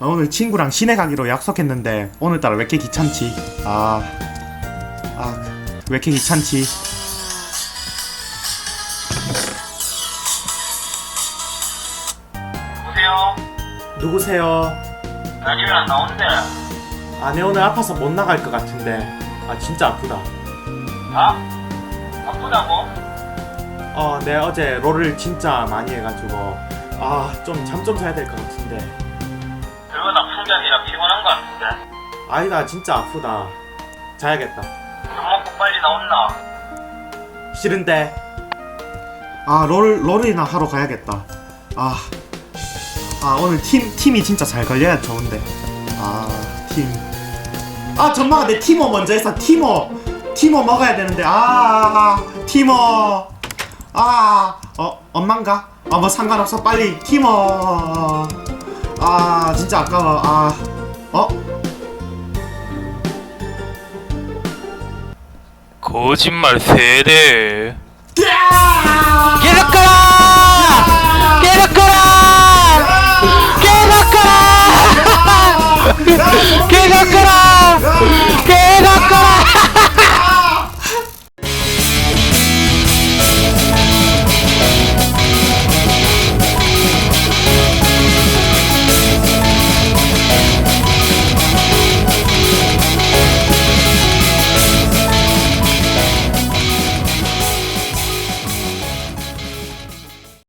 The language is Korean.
아, 오늘 친구랑 시내 가기로 약속했는데 오늘따라 왜 이렇게 귀찮지? 아, 아, 왜 이렇게 귀찮지? 보세요. 누구세요? 나 집에 안 나온대. 아내 오늘 아파서 못 나갈 것 같은데 아 진짜 아프다. 아? 아프다고? 어, 내 어제 롤을 진짜 많이 해가지고 아 좀 잠 좀 자야 될 것 같은데 게 아니라 피곤한 거 같은데. 아니다 진짜 아프다. 자야겠다. 밥 먹고 빨리 나온나? 싫은데. 아, 롤, 롤이나 하러 가야겠다. 아, 아, 오늘 팀, 팀이 진짜 잘 걸려야 좋은데. 아, 팀. 아, 전마가 내 티모 먼저 했어. 티모. 티모 먹어야 되는데. 아, 티모. 아, 어, 엄만가? 아, 뭐 상관없어. 빨리 티모. 아, 진짜 아까워. 아, 어? 거짓말 세대